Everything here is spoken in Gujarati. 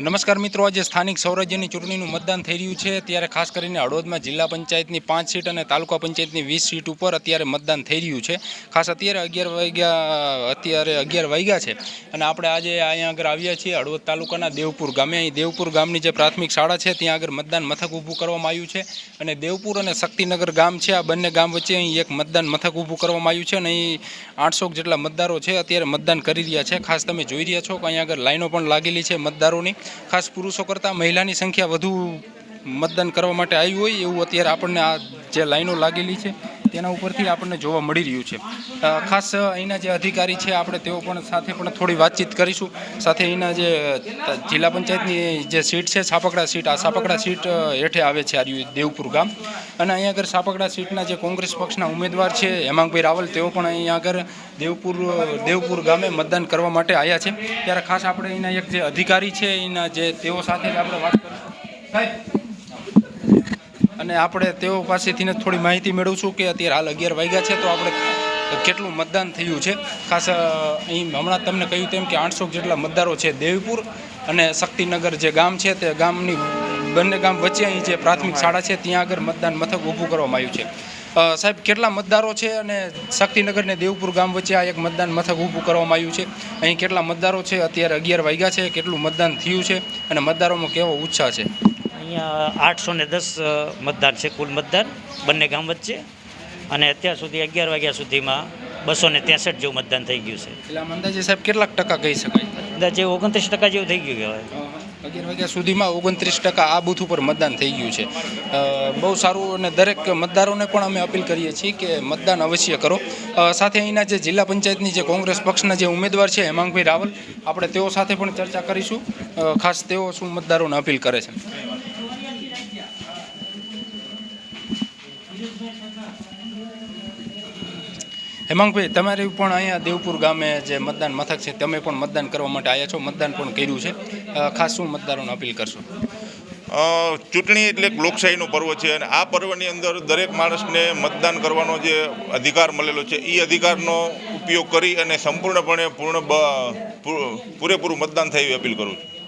નમસ્કાર મિત્રો, આજે સ્થાનિક સ્વરાજ્યની ચૂંટણીનું મતદાન થઈ રહ્યું છે. ત્યારે ખાસ કરીને હળવદમાં જિલ્લા પંચાયતની પાંચ સીટ અને તાલુકા પંચાયતની વીસ સીટ ઉપર અત્યારે મતદાન થઈ રહ્યું છે. ખાસ અત્યારે અગિયાર વાગ્યા, અત્યારે અગિયાર વાગ્યા છે અને આપણે આજે અહીંયા આગળ આવ્યા છીએ હળવદ તાલુકાના દેવપુર ગામે. અહીં દેવપુર ગામની જે પ્રાથમિક શાળા છે, ત્યાં આગળ મતદાન મથક ઊભું કરવામાં આવ્યું છે અને દેવપુર અને શક્તિનગર ગામ છે, આ બંને ગામ વચ્ચે અહીં એક મતદાન મથક ઊભું કરવામાં આવ્યું છે અને અહીં આઠસો જેટલા મતદારો છે અત્યારે મતદાન કરી રહ્યા છે. ખાસ તમે જોઈ રહ્યા છો કે અહીંયા આગળ લાઈનો પણ લાગેલી છે મતદારોની. ખાસ પુરુષો કરતાં મહિલાની સંખ્યા વધુ મતદાન કરવા માટે આવી હોય એવું અત્યારે આપણને આ જે લાઈનો લાગેલી છે. તેના ઉપરથી આપણને જોવા મળી રહ્યું છે. ખાસ અહીંના જે અધિકારી છે, આપણે તેઓ પણ સાથે પણ થોડી વાતચીત કરીશું. સાથે અહીંના જે જિલ્લા પંચાયતની જે સીટ છે, સાપકડા સીટ, આ સાપકડા સીટ હેઠે આવે છે આ રહ્યું દેવપુર ગામ. અને અહીંયા આગળ સાપકડા સીટના જે કોંગ્રેસ પક્ષના ઉમેદવાર છે, હેમાંગભાઈ રાવલ, તેઓ પણ અહીંયા આગળ દેવપુર દેવપુર ગામે મતદાન કરવા માટે આવ્યા છે. ત્યારે ખાસ આપણે અહીંના એક જે અધિકારી છે એના જે તેઓ સાથે આપણે વાત કરીશું. સાહેબ અને આપણે તેઓ પાસેથી થોડી માહિતી મેળવશું કે અત્યારે હાલ અગિયાર વાગ્યા છે, તો આપણે કેટલું મતદાન થયું છે? ખાસ અહીં હમણાં તમને કહ્યું તેમ કે આઠસો જેટલા મતદારો છે દેવીપુર અને શક્તિનગર જે ગામ છે, તે ગામની બંને ગામ વચ્ચે અહીં જે પ્રાથમિક શાળા છે, ત્યાં આગળ મતદાન મથક ઊભું કરવામાં આવ્યું છે. સાહેબ, કેટલા મતદારો છે અને શક્તિનગર ને દેવપુર ગામ વચ્ચે આ એક મતદાન મથક ઊભું કરવામાં આવ્યું છે? અહીં કેટલા મતદારો છે? અત્યારે અગિયાર વાગ્યા છે, કેટલું મતદાન થયું છે? અને મતદારોમાં કેવો ઉત્સાહ છે? અહીંયા આઠસો ને દસ મતદાન છે કુલ મતદાન બંને ગામ વચ્ચે. અને અત્યાર સુધી અગિયાર વાગ્યા સુધીમાં બસો ને ત્રેસઠ જેવું મતદાન થઈ ગયું છે. એટલે આમ અંદાજે સાહેબ કેટલાક ટકા કહી શકાય? અંદાજે ઓગણત્રીસ ટકા જેવું થઈ ગયું કહેવાય. અગિયાર વાગ્યા સુધીમાં ઓગણત્રીસ ટકા આ બૂથ ઉપર મતદાન થઈ ગયું છે. બહુ સારું અને દરેક મતદારોને પણ અમે અપીલ કરીએ છીએ કે મતદાન અવશ્ય કરો. સાથે અહીંના જે જિલ્લા પંચાયતની જે કોંગ્રેસ પક્ષના જે ઉમેદવાર છે હેમાંગભાઈ રાવલ આપણે તેઓ સાથે પણ ચર્ચા કરીશું. ખાસ તેઓ શું મતદારોને અપીલ કરે છે? હેમાંગભાઈ, તમારે પણ અહીંયા દેવપુર ગામે જે મતદાન મથક છે, તમે પણ મતદાન કરવા માટે આવ્યા છો, મતદાન પણ કર્યું છે. ખાસ શું મતદારોને અપીલ કરશો? ચૂંટણી એટલે એક લોકશાહીનો પર્વ છે અને આ પર્વની અંદર દરેક માણસને મતદાન કરવાનો જે અધિકાર મળેલો છે એ અધિકારનો ઉપયોગ કરી અને સંપૂર્ણપણે પૂર્ણ પૂરેપૂરું મતદાન થાય અપીલ કરું છું.